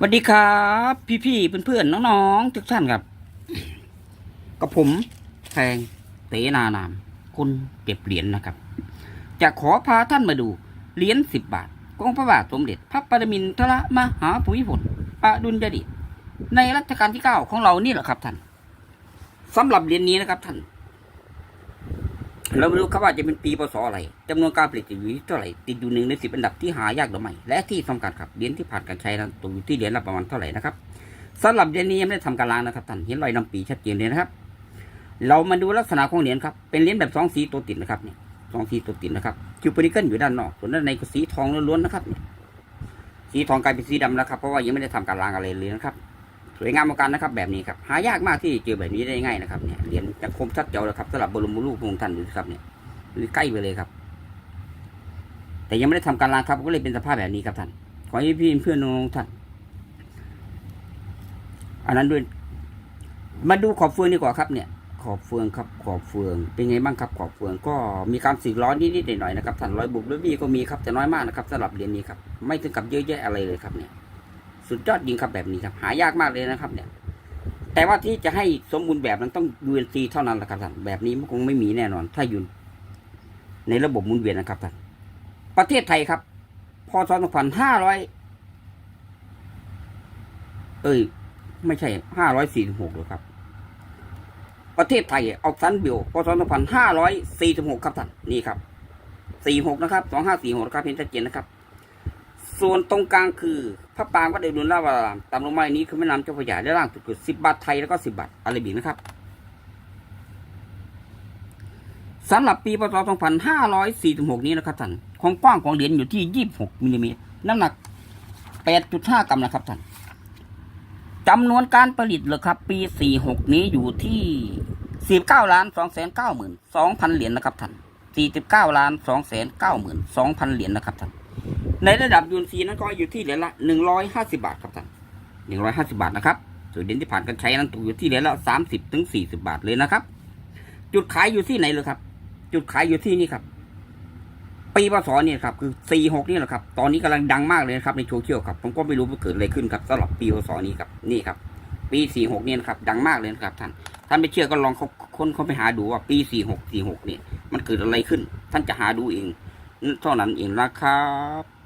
สวัสดีครับ พี่ๆเพื่อนๆน้องๆทุกท่านครับ กับผมแทงเตนานาม คนเก็บเหรียญนะครับ จะขอพาท่านมาดูเหรียญสิบบาทของพระบาทสมเด็จ พระปรมินทรมหาภูมิพลอดุลยเดชในรัชกาลที่เก้าของเรานี่แหละครับท่านสำหรับเหรียญนี้นะครับท่าน เราไม่รู้ครับว่าจะเป็นปีพศอะไรจำนวนการผลิตอยู่ที่เท่าไหร่ติดอยู่หนึ่งในสิบอันดับที่หายากหรือไม่และที่สำคัญครับเหรียญที่ผ่านการใช้นั้นตกอยู่ที่เหรียญละประมาณเท่าไหร่นะครับสำหรับเหรียญนี้ยังไม่ได้ทำการล้างนะครับท่านเห็นรอยนำปีชัดเจนเลยนะครับ เรามาดูลักษณะของเหรียญครับเป็นเหรียญแบบสองสีตัวติดนะครับเนี่ยสองสีตัวติดนะครับคิวปริเกิลอยู่ด้านนอก ส่วนด้านในก็สีทองล้วนๆนะครับเนี่ยสีทองกลายเป็นสีดำแล้วครับเพราะว่ายังไม่ได้ทำการล้างอะไรเลยนะครับ สวยงามเหมือนกันนะครับ แบบนี้ครับหายากมากที่เจอแบบนี้ได้ง่ายนะครับเนี่ยเหรียญจะคมชัดเจ๋วเลยครับสำหรับบรมรูปพระองค์ท่านดูสิครับเนี่ยใกล้ไปเลยครับ แต่ยังไม่ได้ทำการล้างครับก็เลยเป็นสภาพแบบนี้ครับท่านขอให้พี่เพื่อนน้องๆท่านอันนั้นด้วยมาดูขอบเฟืองดีกว่าครับเนี่ย ขอบเฟืองครับขอบเฟือง เป็นไงบ้างครับขอบเฟืองก็มีการสีร้อนนิดๆหน่อยๆนะครับท่านร้อยบุบร้อยบี้ก็มีครับแต่น้อยมากนะครับสำหรับเหรียญนี้ครับไม่ถึงกับเยอะแยะอะไรเลยครับเนี่ย สุดยอดจริงครับแบบนี้ครับ หายากมากเลยนะครับ เนี่ย แต่ว่าที่จะให้สมบูรณ์แบบนั้นต้อง UNC เท่านั้นแหละครับท่านแบบนี้มันคงไม่มีแน่นอน ถ้าอยู่ในระบบมุนเวียนนะครับท่านประเทศไทยครับ พศ2500เอ้ย ไม่ใช่546หรอกครับ ประเทศไทยเอาซันบิลพศ2546ครับท่านนี่ครับ46นะครับ2546นะครับเห็นชัดเจนนะครับ ส่วนตรงกลางคือ พระปางวัดเดรุนลาวารามตามลงไมาอันนี้คือแม่น้ำเจ้าพระยาด้านล่างสุดคือ10บบาทไทยแล้วก็10บบาทอาราบิกนะครับสำหรับปีพศ2546 นี้นะครับท่านความกว้างของเหรียญอยู่ที่ 26มิลลิเมตรน้ำหนัก 8.5 กรัมนะครับท่านจำนวนการผลิตเลยครับ ปี 46 นี้อยู่ที่19ล้าน2 9 2 0 0 0 เหรียญนะครับท่าน49ล้าน2 9 2 0 0 0 เหรียญนะครับท่าน ในระดับยูนซีนั้นก็อยู่ที่เหรียญละ150บาทครับท่าน150บาทนะครับส่วนเหรียญที่ผ่านการใช้นั้นตกอยู่ที่เหรียญละ30ถึง40บาทเลยนะครับ จุดขายอยู่ที่ไหนเลยครับ จุดขายอยู่ที่นี่ครับ ปีพศเนี่ยครับคือสี่หกนี่แหละครับ ตอนนี้กำลังดังมากเลยครับในโซเชียลครับ ผมก็ไม่รู้ว่าเกิดอะไรขึ้นครับสำหรับปีพศนี้ครับนี่ครับ ปีสี่หกเนี่ยครับ ดังมากเลยครับท่านท่านไม่เชื่อก็ลองเขาค้นเขาไปหาดูว่าปีสี่หกสี่หกเนี่ยมันเกิดอะไรขึ้น ท่านจะหาดูเองเท่านั้นเองนะครับ